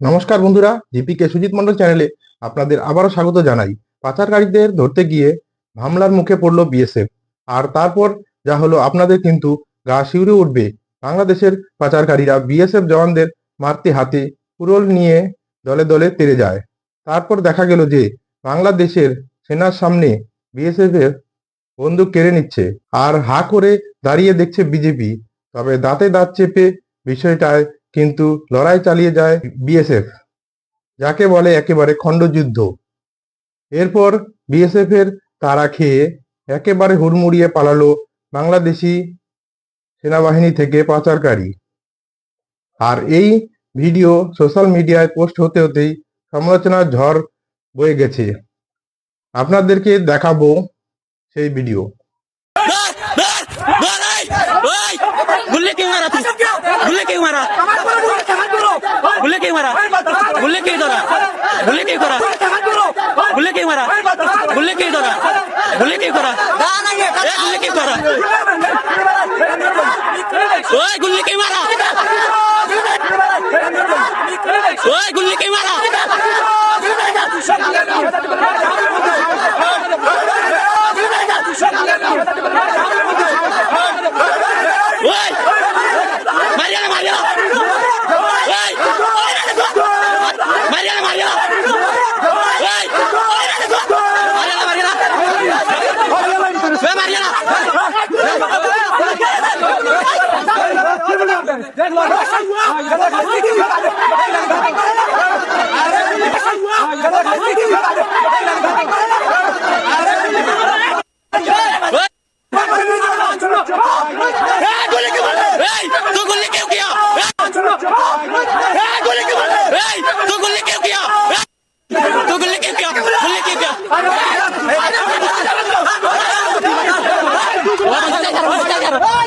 নমস্কার বন্ধুরা, জিপিকে সুজিত মন্ডল চ্যানেলে আপনাদের আবারও স্বাগত জানাই। পাচারকারীদের ধরতে গিয়ে হামলার মুখে পড়ল বিএসএফ। আর তারপর যা হলো আপনাদের কিন্তু গা শিউরে উঠবে। বাংলাদেশের পাচারকারীরা বিএসএফ জওয়ানদের মারতে হাতে কুরল নিয়ে দলে দলে তেড়ে যায়। তারপর দেখা গেল যে বাংলাদেশের সেনার সামনে বিএসএফ এর বন্দুক কেড়ে নিচ্ছে। আর হা করে দাঁড়িয়ে দেখছে বিজেপি। তবে দাঁতে দাঁত চেপে বিষয়টায় কিন্তু লড়াই চালিয়ে যায় বিএসএফ যাকে বলে একেবারে খণ্ডযুদ্ধ। এরপর বিএসএফ এর তারা খেয়ে একেবারে হুড়মুড়িয়ে পালালো বাংলাদেশি সেনাবাহিনী থেকে পাচারকারী। আর এই ভিডিও সোশ্যাল মিডিয়ায় পোস্ট হতে হতেই সমালোচনার ঝড় বয়ে গেছে। আপনাদেরকে দেখাবো সেই ভিডিও। गुल्ले क्यों मारा गुल्ले क्यों मारा गुल्ले क्यों दौरा गुल्ले क्यों करा गुल्ले क्यों मारा गुल्ले क्यों दौरा गुल्ले क्यों करा ए, गुल्ले क्यों करा ओए गुल्ले क्यों मारा ओए गुल्ले क्यों मारा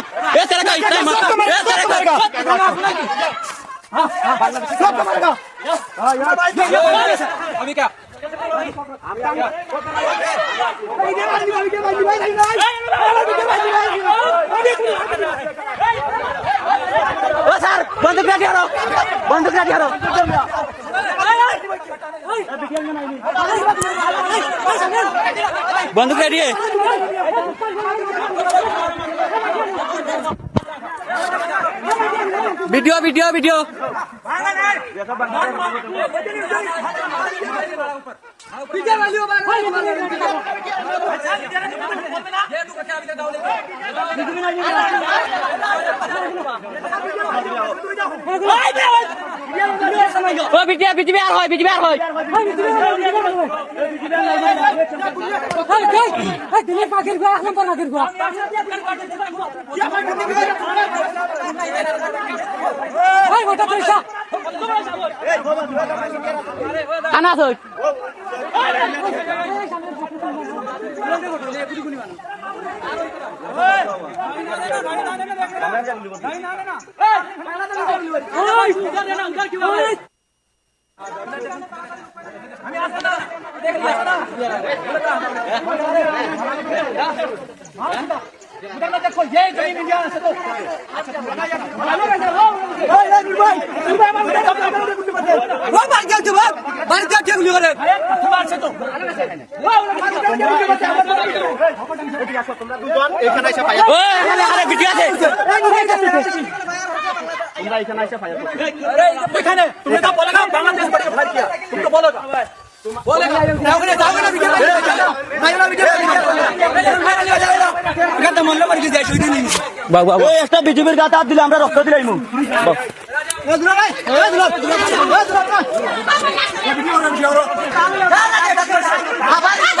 ए तेरे को इतना हिम्मत ए तेरे को अभी क्या ओ सर बंदूक लाठी हरो बंदूक लाठी हरो बंदूक लाठी है वीडियो वीडियो वीडियो पीछे ভিডিও ভিডিও ভিডিও বিটিয়া বিটিবি আর হয় বিটিবি আর হয় দিনের পাখির গুয়া নম্বর পাখির গুয়া ওটা পয়সা আনা সই वो একটা বিজেপির গাতে হাত দিলে আমরা রক্ত দিলাই মু এ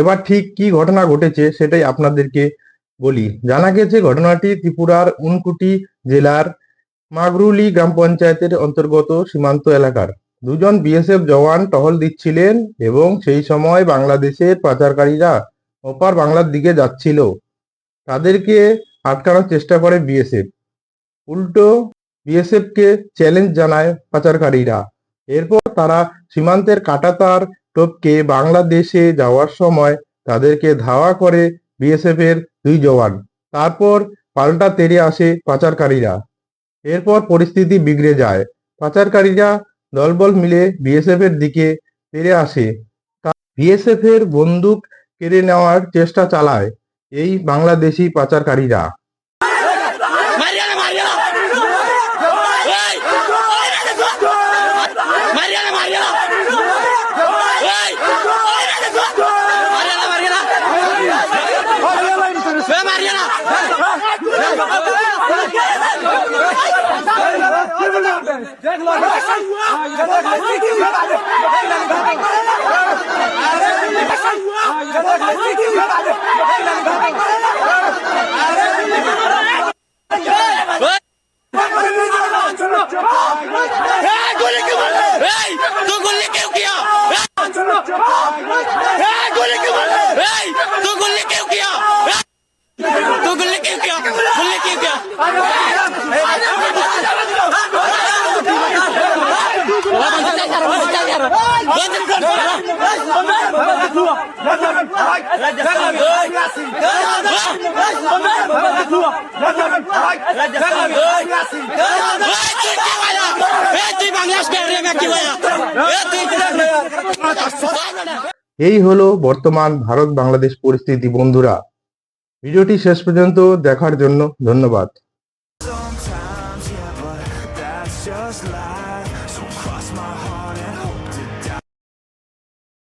এবার ঠিক কি ঘটনা ঘটেছে সেটাই আপনাদেরকে বলি। জানা গেছে ঘটনাটি ত্রিপুরার উনকুটি জেলার মাগরুলি গ্রাম পঞ্চায়েতের অন্তর্গত সীমান্ত এলাকার। দুজন বিএসএফ জওয়ান টহল দিচ্ছিলেন এবং সেই সময় বাংলাদেশের পাচারকারীরা অপার বাংলার দিকে যাচ্ছিল। তাদেরকে আটকানোর চেষ্টা করে বিএসএফ। উল্টো বিএসএফ কে চ্যালেঞ্জ জানায় পাচারকারীরা। এরপর তারা সীমান্তের কাটাতার টপকে বাংলাদেশে যাওয়ার সময় তাদেরকে ধাওয়া করে বিএসএফ এর দুই জওয়ান। তারপর পাল্টা তেড়ে আসে পাচারকারীরা। এরপর পরিস্থিতি বিগড়ে যায়। পাচারকারীরা দলবল মিলে বিএসএফ এর দিকে তেড়ে আসে। বিএসএফ এর বন্দুক কেড়ে নেওয়ার চেষ্টা চালায় এই Bangladeshi পাচারকারীরা Mariana, Mariana! Hey! Mariana, Mariana! Hey! Mariana, Mariana! Hey, Mariana! এই হলো বর্তমান ভারত বাংলাদেশ পরিস্থিতি বন্ধুরা। ভিডিওটি শেষ পর্যন্ত দেখার জন্য ধন্যবাদ।